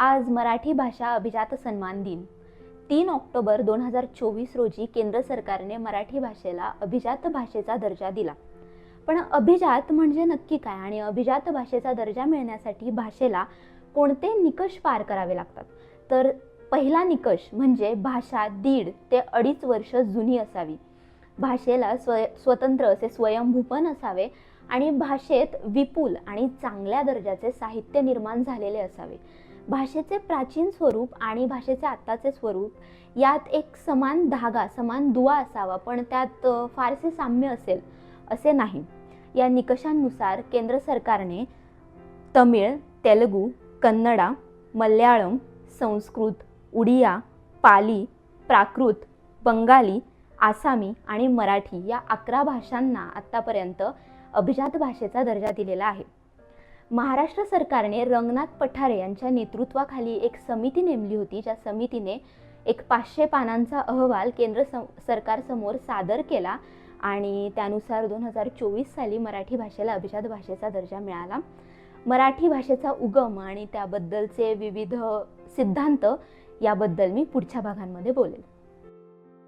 आज मराठी भाषा अभिजात सन्मान दिन. तीन ऑक्टोबर दोन हजार चोवीस रोजी केंद्र सरकारने मराठी भाषेला अभिजात भाषेचा दर्जा दिला. पण अभिजात म्हणजे नक्की काय आणि अभिजात भाषेचा दर्जा मिळण्यासाठी भाषेला कोणते निकष पार करावे लागतात? तर पहिला निकष म्हणजे भाषा दीड ते अडीच वर्ष जुनी असावी. भाषेला स्वय स्वतंत्र असे स्वयंभूपन असावे आणि भाषेत विपुल आणि चांगल्या दर्जाचे साहित्य निर्माण झालेले असावे. भाषेचे प्राचीन स्वरूप आणि भाषेचे आत्ताचे स्वरूप यात एक समान धागा समान दुवा असावा पण त्यात फारसे साम्य असेल असे नाही. या निकषांनुसार केंद्र सरकारने तमिळ तेलगू कन्नडा मल्याळम संस्कृत उडिया पाली प्राकृत बंगाली आसामी आणि मराठी या अकरा भाषांना आत्तापर्यंत अभिजात भाषेचा दर्जा दिलेला आहे. महाराष्ट्र सरकारने रंगनाथ पठारे यांच्या नेतृत्वाखाली एक समिती नेमली होती. ज्या समितीने एक पाचशे पानांचा अहवाल केंद्र सं सरकारसमोर सादर केला आणि त्यानुसार दोन हजार चोवीस साली मराठी भाषेला अभिजात भाषेचा दर्जा मिळाला. मराठी भाषेचा उगम आणि त्याबद्दलचे विविध सिद्धांत याबद्दल मी पुढच्या भागांमध्ये बोलेल